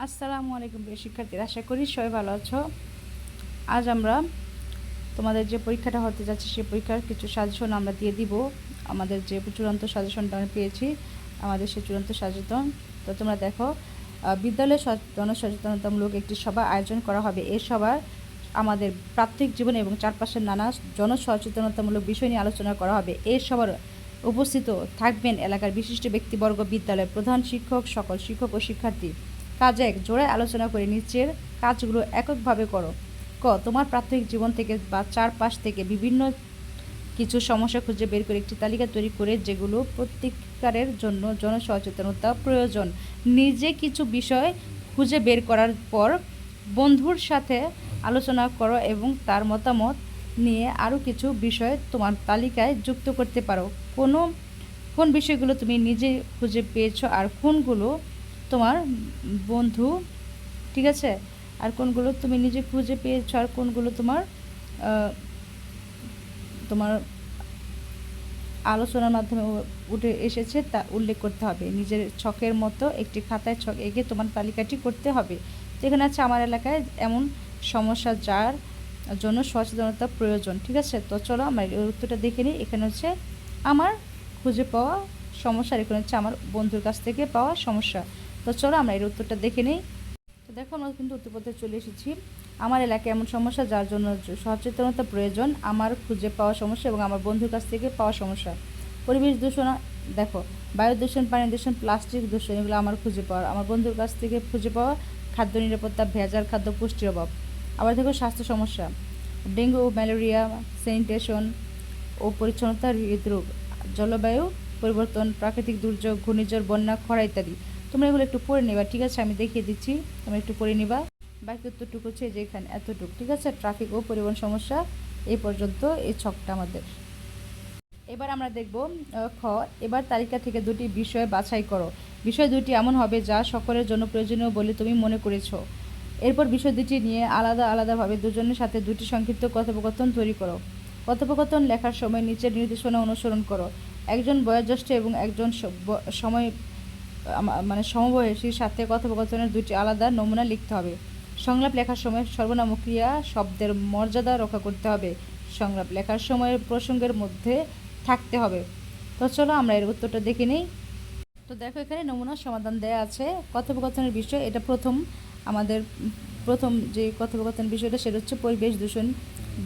আসসালামু আলাইকুম প্রিয় শিক্ষার্থীরা, আশা করি সবাই ভালো আছো। আজ আমরা তোমাদের যে পরীক্ষাটা হতে যাচ্ছে সেই পরীক্ষার কিছু সাজেশন আমরা দিয়ে দিব। আমাদের যে চূড়ান্ত সাজেশনটা আমরা পেয়েছি, আমাদের সেই চূড়ান্ত সচেতন তো তোমরা দেখো বিদ্যালয়ে সচ- জনসচেতনতামূলক একটি সভা আয়োজন করা হবে। এই সভার আমাদের প্রাত্যহিক জীবন এবং চারপাশের নানা জনসচেতনতামূলক বিষয় নিয়ে আলোচনা করা হবে। এই সভার উপস্থিত থাকবেন এলাকার বিশিষ্ট ব্যক্তিবর্গ, বিদ্যালয়ের প্রধান শিক্ষক, সকল শিক্ষক ও শিক্ষার্থী। কাজ এক জোড়ায় আলোচনা করে নিচের কাজগুলো এককভাবে করো। ক, তোমার প্রাথমিক জীবন থেকে বা চারপাশ থেকে বিভিন্ন কিছু সমস্যা খুঁজে বের করে একটি তালিকা তৈরি করে যেগুলো প্রত্যেককারের জন্য জনসচেতনতা প্রয়োজন। নিজে কিছু বিষয় খুঁজে বের করার পর বন্ধুর সাথে আলোচনা করো এবং তার মতামত নিয়ে আরও কিছু বিষয় তোমার তালিকায় যুক্ত করতে পারো। কোনো, কোন বিষয়গুলো তুমি নিজে খুঁজে পেয়েছ আর কোনগুলো তোমার বন্ধু, ঠিক আছে? আর কোনগুলো তুমি নিজে খুঁজে পেয়েছ আর কোনগুলো তোমার তোমার আলোচনার মাধ্যমে উঠে এসেছে তা উল্লেখ করতে হবে। নিজের ছকের মতো একটি খাতায় ছক এঁকে তোমার তালিকাটি করতে হবে। তো এখানে আছে আমার এলাকায় এমন সমস্যা যার জন্য সচেতনতা প্রয়োজন, ঠিক আছে? তো চলো আমার উত্তরটা দেখে নিই। এখানে হচ্ছে, আমার খুঁজে পাওয়া সমস্যা এখানে হচ্ছে আমার বন্ধুর কাছ থেকে পাওয়া সমস্যা। তো চলো আমরা এর উত্তরটা দেখে নিই। তো দেখো আমরা কিন্তু উত্তরপত্রে চলে এসেছি। আমার এলাকায় এমন সমস্যা যার জন্য সচেতনতা প্রয়োজন, আমার খুঁজে পাওয়া সমস্যা এবং আমার বন্ধুর কাছ থেকে পাওয়া সমস্যা। পরিবেশ দূষণ, দেখো বায়ু দূষণ পানি দূষণ, প্লাস্টিক দূষণ, এগুলো আমার খুঁজে পাওয়া, আমার বন্ধুর কাছ থেকে খুঁজে পাওয়া, খাদ্য নিরাপত্তা, ভেজাল খাদ্য, পুষ্টির অভাব। আবার দেখো স্বাস্থ্য সমস্যা, ডেঙ্গু, ম্যালেরিয়া, স্যানিটেশন ও পরিচ্ছন্নতা হৃদরোগ, জলবায়ু পরিবর্তন, প্রাকৃতিক দুর্যোগ, ঘূর্ণিঝড়, বন্যা, খরা ইত্যাদি। তোমরা এগুলো একটু পরে নেবা, ঠিক আছে? আমি দেখিয়ে দিচ্ছি, তোমরা একটু পড়ে নিবা। বাকি উত্তরটুকু হচ্ছে যে এখানে, এতটুকু, ঠিক আছে? ট্রাফিক ও পরিবহন সমস্যা এই পর্যন্ত এই ছকটা আমাদের। এবার আমরা দেখব খ, এবার তালিকা থেকে দুটি বিষয় বাছাই করো। বিষয় দুটি এমন হবে যা সকলের জন্য প্রয়োজনীয় বলে তুমি মনে করেছ। এরপর বিষয় দুটি নিয়ে আলাদা আলাদাভাবে দুজনের সাথে দুটি সংক্ষিপ্ত কথোপকথন তৈরি করো। কথোপকথন লেখার সময় নিচের নির্দেশনা অনুসরণ করো। একজন বয়োজ্যেষ্ঠ এবং একজন সময় মানে সমবয়সীর সাথে কথোপকথনের দুটি আলাদা নমুনা লিখতে হবে। সংলাপ লেখার সময় সর্বনাম ক্রিয়া শব্দের মর্যাদা রক্ষা করতে হবে। সংলাপ লেখার সময় প্রসঙ্গের মধ্যে থাকতে হবে। তো চলো আমরা এর উত্তরটা দেখে নিই। তো দেখো এখানে নমুনা সমাধান দেয়া আছে। কথোপকথনের বিষয়, এটা প্রথম। আমাদের প্রথম যে কথোপকথন বিষয়টা, সেটা হচ্ছে পরিবেশ দূষণ।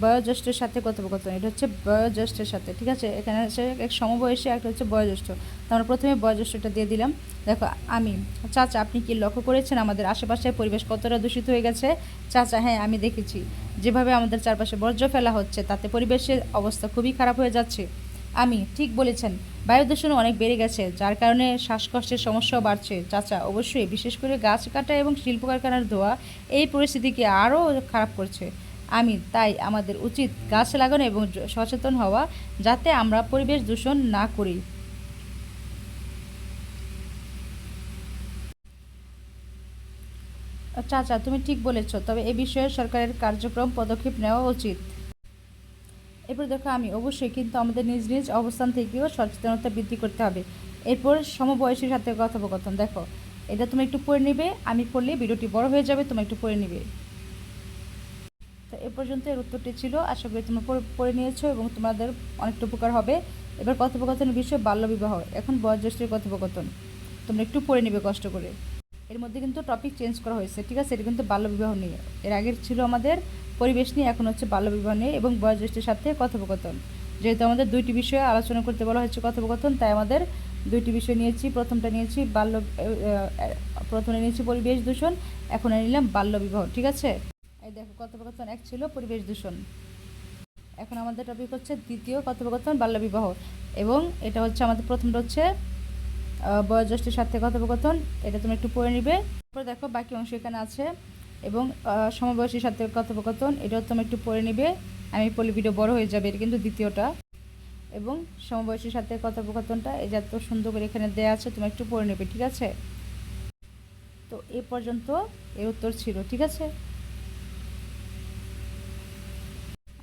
বয়োজ্যেষ্ঠের সাথে কথোপকথন, এটা হচ্ছে বয়োজ্যেষ্ঠের সাথে, ঠিক আছে? এখানে হচ্ছে এক সমবয়সী, একটা হচ্ছে বয়োজ্যেষ্ঠ। তো আমরা প্রথমে বয়োজ্যেষ্ঠটা দিয়ে দিলাম। দেখো, আমি, চাচা, আপনি কি লক্ষ্য করেছেন আমাদের আশেপাশের পরিবেশ কতটা দূষিত হয়ে গেছে? চাচা হ্যাঁ আমি দেখেছি। যেভাবে আমাদের চারপাশে বর্জ্য ফেলা হচ্ছে, তাতে পরিবেশের অবস্থা খুবই খারাপ হয়ে যাচ্ছে। আমি, ঠিক বলেছেন, বায়ু দূষণ অনেক বেড়ে গেছে, যার কারণে শ্বাসকষ্টের সমস্যাও বাড়ছে। চাচা, অবশ্যই, বিশেষ করে গাছ কাটা এবং শিল্প কারখানার ধোয়া এই পরিস্থিতিকে আরও খারাপ করছে। আমি তাই আমাদের উচিত গাছ লাগানো এবং সচেতন হওয়া যাতে আমরা পরিবেশ দূষণ না করি। চাচা, তুমি ঠিক বলেছ, তবে এ বিষয়ে সরকারের কার্যক্রম পদক্ষেপ নেওয়া উচিত। এরপর দেখো আমি, অবশ্যই কিন্তু আমাদের নিজ নিজ অবস্থান থেকেও সচেতনতা বৃদ্ধি করতে হবে। এরপর সমবয়সীর সাথে কথোপকথন, দেখো। এটা তুমি একটু পড়ে নিবে, আমি পড়লে ভিডিওটি বড় হয়ে যাবে, তুমি একটু পড়ে নিবে। তো এ পর্যন্ত এর উত্তরটি ছিল। আশা করি তোমরা পড়ে- নিয়েছো এবং তোমাদের অনেকটা উপকার হবে। এবার কথোপকথনের বিষয় বাল্যবিবাহ এখন বয়োজ্যেষ্ঠের কথোপকথন। তোমরা একটু পড়ে নিবে কষ্ট করে। এর মধ্যে কিন্তু টপিক চেঞ্জ করা হয়েছে, ঠিক আছে? এটা কিন্তু বাল্যবিবাহ নিয়ে। এর আগের ছিল আমাদের পরিবেশ নিয়ে, এখন হচ্ছে বাল্যবিবাহ নিয়ে এবং বয়োজ্যেষ্ঠের সাথে কথোপকথন। যেহেতু আমাদের দুইটি বিষয়ে আলোচনা করতে বলা হয়েছে কথোপকথন, তাই আমাদের দুইটি বিষয় নিয়েছি। প্রথমটা নিয়েছি বাল্য প্রথমে নিয়েছি পরিবেশ দূষণ, এখন নিলাম বাল্যবিবাহ ঠিক আছে? এই দেখো, কথোপকথন এক ছিল পরিবেশ দূষণ। এখন আমাদের টপিক হচ্ছে দ্বিতীয় কথোপকথন বাল্যবিবাহ এবং এটা হচ্ছে আমাদের প্রথমটা হচ্ছে বয়োজ্যেষ্ঠের সাথে কথোপকথন। এটা তুমি একটু পড়ে নিবে। তারপর দেখো, বাকি অংশ এখানে আছে। এবং সমবয়সীর সাথে কথোপকথন, এটাও তুমি একটু পড়ে নিবে। আমি পড়লে ভিডিও বড় হয়ে যাবে, এটা কিন্তু দ্বিতীয়টা। এবং সমবয়সীর সাথে কথোপকথনটা, এই যে এত সুন্দর করে এখানে দেওয়া আছে তুমি একটু পড়ে নেবে, ঠিক আছে? তো এ পর্যন্ত এর উত্তর ছিল, ঠিক আছে?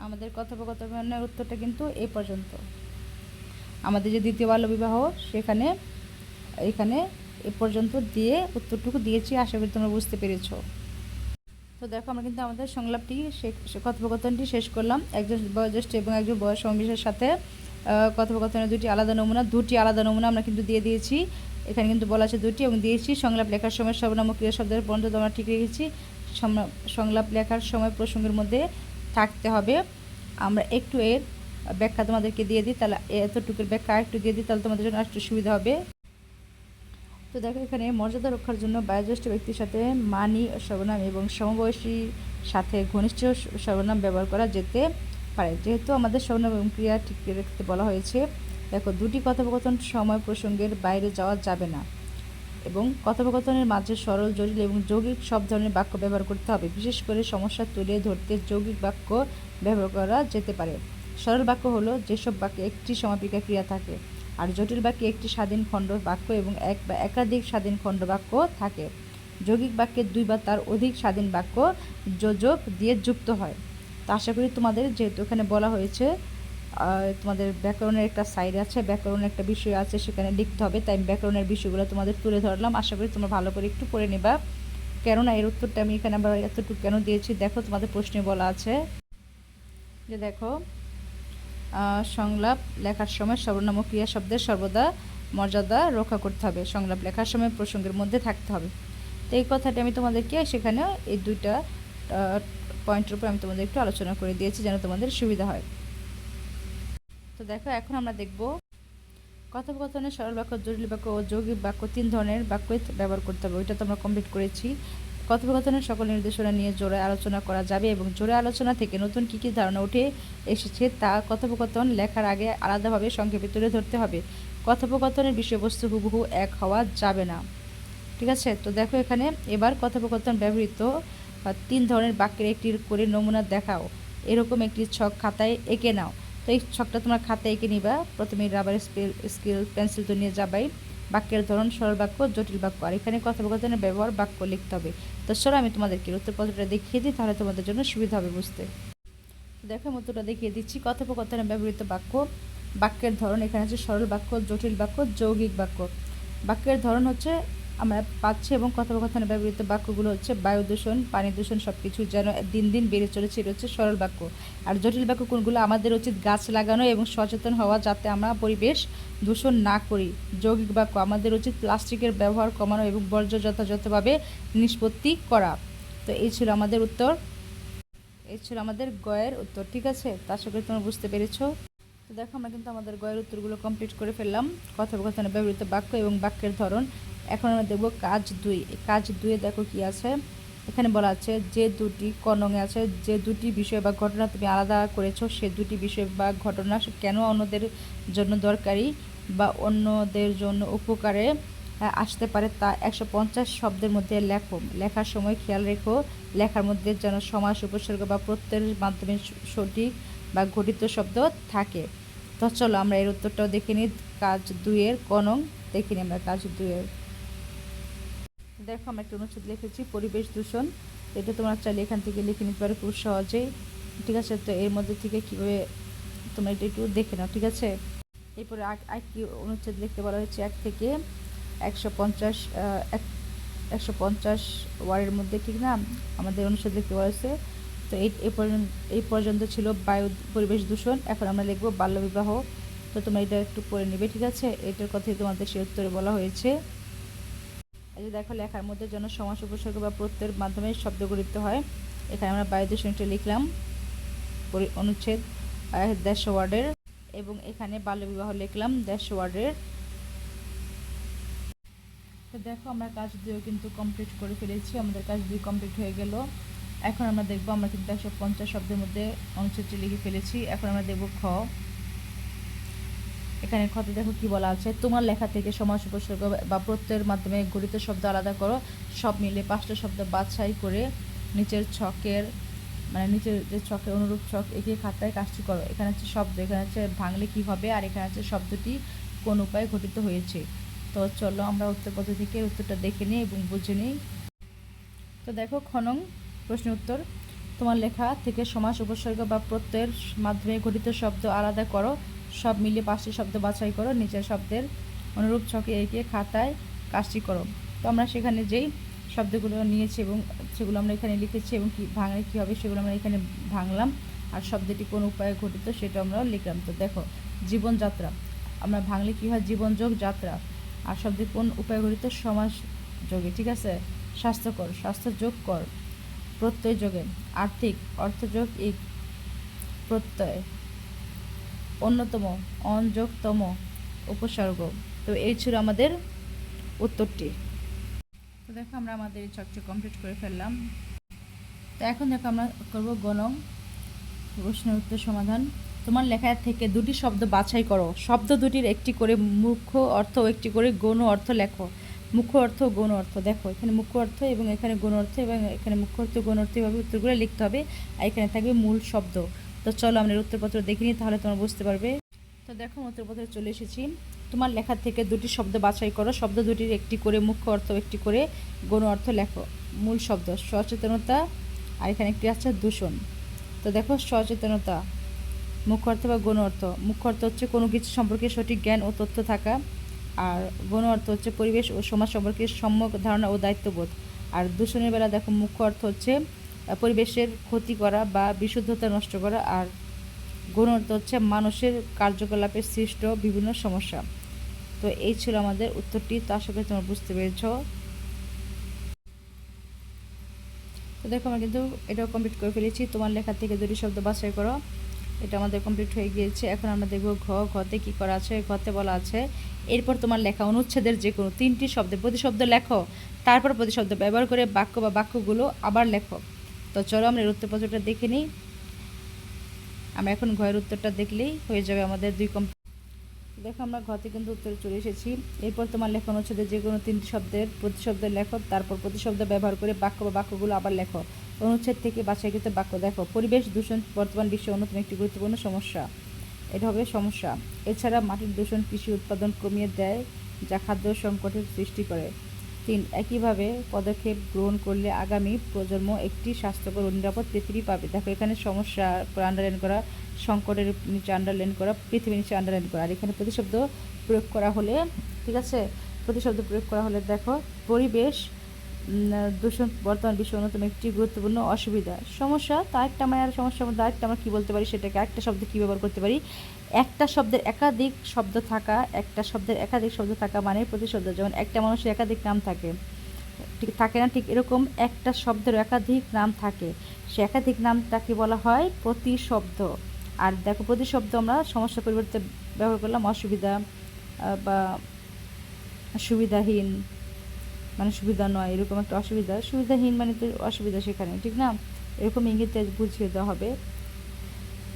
আমাদের কথোপকথনের উত্তরটা কিন্তু এই পর্যন্ত। আমাদের যে দ্বিতীয় বাল্যবিবাহ সেখানে, এখানে এ পর্যন্ত দিয়ে উত্তরটুকু দিয়েছি, আশা করি তোমরা বুঝতে পেরেছ। তো দেখো, আমরা কিন্তু আমাদের সংলাপটি কথোপকথনটি শেষ করলাম। একজন বয়োজ্যেষ্ঠ এবং একজন বয়স সমাবেশের সাথে কথোপকথনের দুটি আলাদা নমুনা, দুটি আলাদা নমুনা আমরা কিন্তু দিয়ে দিয়েছি। এখানে কিন্তু বলা আছে দুটি এবং দিয়েছি। সংলাপ লেখার সময় সর্বনাম ক্রিয়া শব্দের পর্যন্ত আমরা ঠিক রেখেছি। সংলাপ লেখার সময় প্রসঙ্গের মধ্যে থাকতে হবে। আমরা একটু এর ব্যাখ্যা তোমাদেরকে দিয়ে দিই, তাহলে এতটুকুর ব্যাখ্যা একটু দিয়ে দিই, তাহলে তোমাদের জন্য একটু সুবিধা হবে। তো দেখো এখানে মর্যাদা রক্ষার জন্য বয়োজ্যেষ্ঠ ব্যক্তির সাথে মানি সর্বনাম এবং সমবয়সীর সাথে ঘনিষ্ঠ সর্বনাম ব্যবহার করা যেতে পারে। যেহেতু আমাদের সর্বনাম এবং ক্রিয়া ঠিক রাখতে বলা হয়েছে, দেখো দুটি কথোপকথন সময় প্রসঙ্গের বাইরে যাওয়া যাবে না। এবং কথোপকথনের মাঝে সরল, জটিল এবং যৌগিক সব ধরনের বাক্য ব্যবহার করতে হবে। বিশেষ করে সমস্যা তুলে ধরতে যৌগিক বাক্য ব্যবহার করা যেতে পারে। সরল বাক্য হলো যেসব বাক্যে একটি সমাপিকা ক্রিয়া থাকে, আর জটিল বাক্যে একটি স্বাধীন খণ্ড বাক্য এবং এক বা একাধিক স্বাধীন খণ্ড বাক্য থাকে। যৌগিক বাক্যে দুই বা তার অধিক স্বাধীন বাক্য যোজক দিয়ে যুক্ত হয়। তো আশা করি তোমাদের যেহেতু এখানে বলা হয়েছে তোমাদের ব্যাকরণের একটা সাইড আছে, ব্যাকরণের একটা বিষয় আছে, সেখানে লিখতে হবে। তাই ব্যাকরণের বিষয়গুলো তোমাদের তুলে ধরলাম। আশা করি তোমরা ভালো করে একটু পড়ে নেবা। কেননা এর উত্তরটা আমি এখানে আবার এতটুকু কেন দিয়েছি? দেখো, তোমাদের প্রশ্নে বলা আছে যে দেখো সংলাপ লেখার সময় সর্বনাম ক্রিয়া শব্দের সর্বদা মর্যাদা রক্ষা করতে হবে। সংলাপ লেখার সময় প্রসঙ্গের মধ্যে থাকতে হবে। তো এই কথাটি আমি তোমাদেরকে সেখানে এই দুইটা পয়েন্টের উপর আমি তোমাদের একটু আলোচনা করে দিয়েছি যেন তোমাদের সুবিধা হয়। তো দেখো, এখন আমরা দেখব কথোপকথনে সরল বাক্য, জটিল বাক্য ও যৌগিক বাক্য, তিন ধরনের বাক্যই ব্যবহার করতে হবে। ওইটা তো আমরা কমপ্লিট করেছি। কথোপকথনের সকল নির্দেশনা নিয়ে জোরে আলোচনা করা যাবে এবং জোরে আলোচনা থেকে নতুন কী কী ধারণা উঠে এসেছে তা কথোপকথন লেখার আগে আলাদাভাবে সংক্ষেপে তুলে ধরতে হবে। কথোপকথনের বিষয়বস্তু হুবহু এক হওয়া যাবে না। ঠিক আছে? তো দেখো এখানে, এবার কথোপকথন ব্যবহৃত তিন ধরনের বাক্যের একটি করে নমুনা দেখাও। এরকম একটি ছক খাতায় এঁকে নাও। তো এই ছকটা তোমরা খাতায় এঁকে নিবা। প্রথমে রাবার স্কেল স্কেল পেন্সিল তো নিয়ে যাবাই। বাক্যের ধরন, সরল বাক্য, জটিল বাক্য। আর এখানে কথোপকথনের ব্যবহার বাক্য লিখতে হবে। তো চলো আমি তোমাদেরকে উত্তরপত্রটা দেখিয়ে দিই, তাহলে তোমাদের জন্য সুবিধা হবে বুঝতে। দেখো, আমি উত্তরটা দেখিয়ে দিচ্ছি। কথোপকথনে ব্যবহৃত বাক্য, বাক্যের ধরন এখানে আছে সরল বাক্য, জটিল বাক্য, যৌগিক বাক্য। বাক্যের ধরন হচ্ছে আমরা পাচ্ছি এবং কথোপকথনে ব্যবহৃত বাক্যগুলো হচ্ছে বায়ু দূষণ পানি দূষণ সব কিছু যেন দিন দিন বেড়ে চলেছে। এটা হচ্ছে সরল বাক্য। আর জটিল বাক্য কোনগুলো? আমাদের উচিত গাছ লাগানো এবং সচেতন হওয়া যাতে আমরা পরিবেশ দূষণ না করি। যৌগিক বাক্য, আমাদের উচিত প্লাস্টিকের ব্যবহার কমানো এবং বর্জ্য যথাযথভাবে নিষ্পত্তি করা। তো এই ছিল আমাদের উত্তর। এই ছিল আমাদের গয়ের উত্তর, ঠিক আছে? তা আশা করি তোমরা বুঝতে পেরেছ। তো দেখো, আমরা কিন্তু আমাদের গয়ের উত্তরগুলো কমপ্লিট করে ফেললাম। কথোপকথনে ব্যবহৃত বাক্য এবং বাক্যের ধরন। এখন আমরা দেখব কাজ দুই। কাজ দুয়ে দেখো কি আছে। এখানে বলা আছে, যে দুটি কনঙে আছে, যে দুটি বিষয় বা ঘটনা তুমি আলাদা করেছ, সে দুটি বিষয় বা ঘটনা কেন অন্যদের জন্য দরকারি বা অন্যদের জন্য উপকারে আসতে পারে তা একশো পঞ্চাশ শব্দের মধ্যে লেখো। লেখার সময় খেয়াল রেখো, লেখার মধ্যে যেন সমাস, উপসর্গ বা প্রত্যয়ের মাধ্যমে সঠিক বা ঘটিত শব্দ থাকে। তো চলো আমরা এর উত্তরটাও দেখে নিই। কাজ দুইয়ের কনং দেখে নিই আমরা কাজ দুইয়ের। দেখো, আমি একটা অনুচ্ছেদ লিখেছি, পরিবেশ দূষণ। এটা তোমরা চাইলে এখান থেকে লিখে নিতে পারো খুব সহজেই। ঠিক আছে, তো এর মধ্যে থেকে কীভাবে তোমরা এটা একটু দেখে নাও, ঠিক আছে? এরপরে একটি অনুচ্ছেদ লিখতে বলা হয়েছে, এক থেকে একশো পঞ্চাশ এক একশো পঞ্চাশ ওয়ার্ডের মধ্যে, ঠিক না? আমাদের অনুচ্ছেদ লিখতে বলা হয়েছে। তো এই এই পর্যন্ত এই পর্যন্ত ছিল বায়ু পরিবেশ দূষণ, এখন আমরা লিখব বাল্যবিবাহ তো তোমরা এটা একটু পড়ে নেবে, ঠিক আছে? এটার কথাই তোমাদের সে উত্তরে বলা হয়েছে। এই যে দেখো লেখার মধ্যে যেন সমাস উপসর্গ বা প্রত্যয়ের মাধ্যমে শব্দ গঠিত হয়। এখানে আমরা বায়ু দূষণটা লিখলাম অনুচ্ছেদ দেড়শো ওয়ার্ডের এবং এখানে বাল্যবিবাহ লিখলাম দেড়শো ওয়ার্ডের তো দেখো আমরা কাজ দুইও কিন্তু কমপ্লিট করে ফেলেছি, আমাদের কাজ দুই কমপ্লিট হয়ে গেল। এখন আমরা দেখব আমরা কিন্তু একশো পঞ্চাশ শব্দের মধ্যে অনুচ্ছেদটি লিখে ফেলেছি। এখন আমরা দেখব খ। এখানে ক্ষত দেখো কি বলা আছে? তোমার লেখা থেকে সমাস উপসর্গ বা প্রত্যয়ের মাধ্যমে গঠিত শব্দ আলাদা করো। সব মিলে পাঁচটা শব্দ বাছাই করে নিচের ছকের মানে নিচের যে ছকের অনুরূপ ছক, এঁকে খাতায় কাজটি করো। এখানে হচ্ছে শব্দ, এখানে হচ্ছে ভাঙলে কি হবে? আর এখানে হচ্ছে শব্দটি কোন উপায়ে গঠিত হয়েছে? তো চলো আমরা উত্তর পদ্ধতি থেকে উত্তরটা দেখে নিই এবং বুঝে নিই। তো দেখো খনং প্রশ্ন উত্তর। তোমার লেখা থেকে সমাস উপসর্গ বা প্রত্যয়ের মাধ্যমে গঠিত শব্দ আলাদা করো। সব মিলিয়ে পাঁচটি শব্দ বাছাই করো, নিচের শব্দের অনুরূপ ছকে এঁকে খাতায় কাজটি করো। তো আমরা সেখানে যেই শব্দগুলো নিয়েছি এবং সেগুলো আমরা এখানে লিখেছি এবং কি ভাঙলে কী হবে সেগুলো আমরা এখানে ভাঙলাম আর শব্দটি কোন উপায়ে ঘটিত সেটা আমরা লিখলাম। তো দেখো জীবনযাত্রা আমরা ভাঙলে কী হয়? জীবনযোগ যাত্রা। আর শব্দটি কোন উপায়ে ঘটিত? সমাজ যোগে, ঠিক আছে? স্বাস্থ্যকর স্বাস্থ্য যোগ কর, প্রত্যয় যোগে। আর্থিক, অর্থযোগ ইক প্রত্যয়। অন্যতম, অনযোগতম উপসর্গ। তো এই ছিল আমাদের উত্তরটি। তো দেখো আমরা আমাদের চকটি কমপ্লিট করে ফেললাম। তো এখন দেখো আমরা করব গণম প্রশ্নের উত্তর সমাধান। তোমার লেখা থেকে দুটি শব্দ বাছাই করো। শব্দ দুটির একটি করে মুখ্য অর্থ ও একটি করে গৌণ অর্থ লেখো। মুখ্য অর্থ গৌণ অর্থ দেখো, এখানে মুখ্য অর্থ এবং এখানে গৌণ অর্থ এবং এখানে মুখ্য অর্থ গৌণ অর্থ এভাবে উত্তরগুলো লিখতে হবে। আর এখানে থাকবে মূল শব্দ। তো চলো আমরা উত্তরপত্র দেখে নিই, তাহলে তোমরা বুঝতে পারবে। তো দেখো উত্তরপত্রে চলে এসেছি। তোমার লেখা থেকে দুটি শব্দ বাছাই করো। শব্দ দুটির একটি করে মুখ্য অর্থ, একটি করে গৌণ অর্থ লেখো। মূল শব্দ, সচেতনতা, আর এখানে একটি আছে দূষণ। তো দেখো, সচেতনতা, মুখ্য অর্থ বা গৌণ অর্থ। মুখ্য অর্থ হচ্ছে কোনো কিছু সম্পর্কে সঠিক জ্ঞান ও তথ্য থাকা। আর গৌণ অর্থ হচ্ছে পরিবেশ ও সমাজ সম্পর্কে সম্যক ধারণা ও দায়িত্ববোধ। আর দূষণের বেলা দেখো, মুখ্য অর্থ হচ্ছে পরিবেশের ক্ষতি করা বা বিশুদ্ধতা নষ্ট করা। আর গৌণ অর্থ হচ্ছে মানুষের কার্যকলাপের সৃষ্ট বিভিন্ন সমস্যা। তো এই ছিল আমাদের উত্তরটি। তো আশা করি তোমরা বুঝতে পেরেছ। তো দেখো, আমরা কিন্তু এটাও কমপ্লিট করে ফেলেছি। তোমার লেখা থেকে দুটি শব্দ বাছাই করো। এটা আমাদের কমপ্লিট হয়ে গিয়েছে। এখন আমরা দেখব ঘ, ঘতে কি করা আছে? ঘতে বলা আছে, এরপর তোমার লেখা অনুচ্ছেদের যে কোনো তিনটি শব্দে প্রতিশব্দ লেখো। তারপর প্রতিশব্দ ব্যবহার করে বাক্য বা বাক্যগুলো আবার লেখো। তো চলো আমরা এর উত্তরপত্রটা দেখে নিই। আমরা এখন ঘরের উত্তরটা দেখলেই হয়ে যাবে আমাদের দুই কম দেখো আমরা ঘতে কিন্তু উত্তরে চলে এসেছি। এরপর তোমার লেখা অনুচ্ছেদে যে কোনো তিনটি শব্দের প্রতিশব্দ লেখো, তারপর প্রতিশব্দ ব্যবহার করে বাক্য বা বাক্যগুলো আবার লেখো। অনুচ্ছেদ থেকে বাছাইকৃত বাক্য দেখো। পরিবেশ দূষণ বর্তমান বিশ্বে অন্যতম একটি গুরুত্বপূর্ণ সমস্যা। এটা হবে সমস্যা। এছাড়া মাটির দূষণ কৃষি উৎপাদন কমিয়ে দেয়, যা খাদ্য সংকটের সৃষ্টি করে। তিন, একইভাবে পদক্ষেপ গ্রহণ করলে আগামী প্রজন্ম একটি স্বাস্থ্যকর নিরাপদ পৃথিবী পাবে। দেখো, এখানে সমস্যা আন্ডারলাইন করা, সংকটের নিচে আন্ডারলাইন করা, পৃথিবীর নিচে আন্ডারলাইন করা। আর এখানে প্রতিশব্দ প্রয়োগ করা হলে, ঠিক আছে? প্রতিশব্দ প্রয়োগ করা হলে দেখো, পরিবেশ দূষণ, বর্তমান বিশ্বের অন্যতম একটি গুরুত্বপূর্ণ অসুবিধা। সমস্যা তা একটা আর সমস্যার মধ্যে আরেকটা আমরা কী বলতে পারি সেটাকে একটা শব্দ কী ব্যবহার করতে পারি? একটা শব্দের একাধিক শব্দ থাকা, একটা শব্দের একাধিক শব্দ থাকা মানে প্রতিশব্দ। যেমন একটা মানুষের একাধিক নাম থাকে। ঠিক, থাকে না? ঠিক এরকম একটা শব্দের একাধিক নাম থাকে। সে একাধিক নামটাকে বলা হয় প্রতিশব্দ। আর দেখো, প্রতিশব্দ আমরা সমস্যা পরিবর্তে ব্যবহার করলাম অসুবিধা বা সুবিধাহীন মানে সুবিধা নয়, এরকম একটা অসুবিধা। সুবিধাহীন মানে তো অসুবিধা সেখানে, ঠিক না? এরকম ইঙ্গিতে বুঝিয়ে দেওয়া হবে।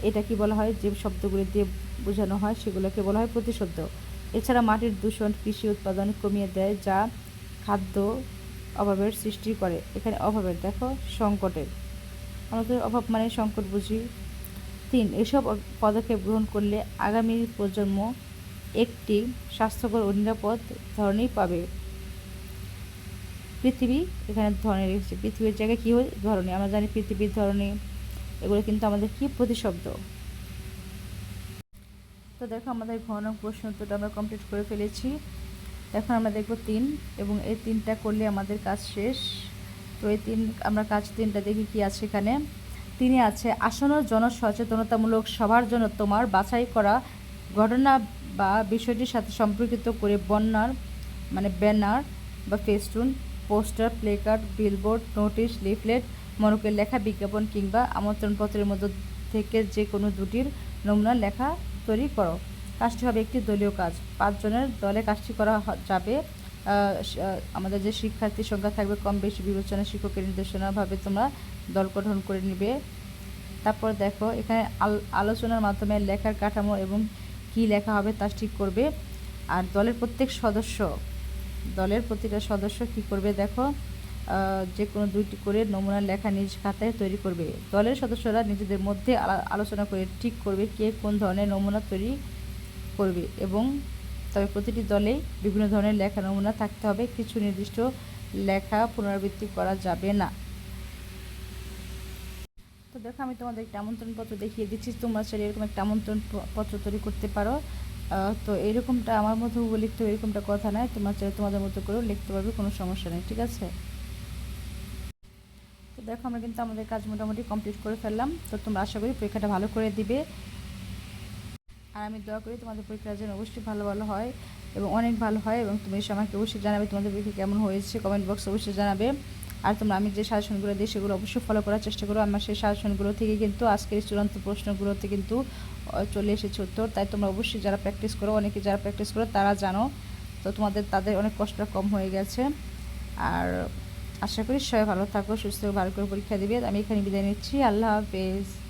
এটা কি বলা হয়? যে শব্দগুলি দিয়ে বোঝানো হয়, সেগুলোকে বলা হয় প্রতিশব্দ। এছাড়া মাটির দূষণ কৃষি উৎপাদন কমিয়ে দেয়, যা খাদ্য অভাবের সৃষ্টি করে। এখানে অভাবের, দেখো সংকটের আমাদের অভাব মানে সংকট বুঝি। তিন, এসব পদক্ষেপ গ্রহণ করলে আগামী প্রজন্ম একটি স্বাস্থ্যকর ও নিরাপদ ধরনেই পাবে। পৃথিবী এখানে ধরনের পৃথিবীর জায়গায় কী হয়? ধরনে আমরা জানি পৃথিবীর ধরনে এগুলো কিন্তু আমাদের কি প্রতিশব্দ? তো দেখো আমাদের ঘন প্রশ্ন উত্তরটা আমরা কমপ্লিট করে ফেলেছি। এখন আমরা দেখব তিন এবং এই তিনটা করলে আমাদের কাজ শেষ। তো এই তিন, আমরা কাজ তিনটা দেখি কি আছে এখানে। তিনি আছে, আসন্ন জনসচেতনতামূলক সবার জন্য তোমার বাছাই করা ঘটনা বা বিষয়টির সাথে সম্পর্কিত করে বন্যার মানে ব্যানার বা festoon, poster, placard, billboard, notice, leaflet মরকের লেখা, বিজ্ঞাপন কিংবা আমন্ত্রণপত্রের মধ্য থেকে যে কোনো দুটির নমুনা লেখা তৈরি করো। কাজটি হবে একটি দলীয় কাজ। পাঁচজনের দলে কাজটি করা যাবে। আমাদের যে শিক্ষার্থীর সংখ্যা থাকবে কম বেশি বিবেচনা শিক্ষকের নির্দেশনাভাবে তোমরা দল গঠন করে নিবে। তারপর দেখো, এখানে আল- আলোচনার মাধ্যমে লেখার কাঠামো এবং কি লেখা হবে তা ঠিক করবে। আর দলের প্রত্যেক সদস্য, দলের প্রতিটা সদস্য কি করবে দেখো। যে কোনো দুইটি করে নমুনা লেখা নিজ খাতায় তৈরি করবে। দলের সদস্যরা নিজেদের মধ্যে আলোচনা করে ঠিক করবে কে কোন ধরনের নমুনা তৈরি করবে এবং তবে প্রতিটি দলে বিভিন্ন ধরনের লেখা নমুনা থাকতে হবে। কিছু নির্দিষ্ট লেখা পুনরাবৃত্তি করা যাবে না। তো দেখো, আমি তোমাদের একটা আমন্ত্রণপত্র দেখিয়ে দিচ্ছি। তোমরা চাইলে এরকম একটা আমন্ত্রণ পত্র তৈরি করতে পারো। তো এরকমটা আমার মতো লিখতে এরকমটা কথা নয় তোমার চাইলে তোমাদের মতো করেও লিখতে পারবে, কোনো সমস্যা নেই, ঠিক আছে? দেখো, আমরা কিন্তু আমাদের কাজ মোটামুটি কমপ্লিট করে ফেললাম। তো তোমরা আশা করি পরীক্ষাটা ভালো করে দিবে। আর আমি দোয়া করি তোমাদের পরীক্ষাটা যেন অবশ্যই ভালো ভালো হয় এবং অনেক ভালো হয় এবং তুমি এসে আমাকে অবশ্যই জানাবে তোমাদের পরীক্ষা কেমন হয়েছে। কমেন্ট বক্সে অবশ্যই জানাবে। আর তোমরা আমি যে সাজেশনগুলো দিই, সেগুলো অবশ্যই ফলো করার চেষ্টা করো। আমার সেই সাজেশনগুলো থেকে কিন্তু আজকের চূড়ান্ত প্রশ্নগুলোতে কিন্তু চলে এসেছে উত্তর। তাই তোমরা অবশ্যই যারা প্র্যাকটিস করো, অনেকে যারা প্র্যাকটিস করো তারা জানো। তো তোমাদের, তাদের অনেক কষ্টটা কম হয়ে গেছে। আর আশা করি সবাই ভালো থাকো, সুস্থ ভালো করে পরীক্ষা দেবে। আমি এখানে বিদায় নিচ্ছি। আল্লাহ হাফেজ।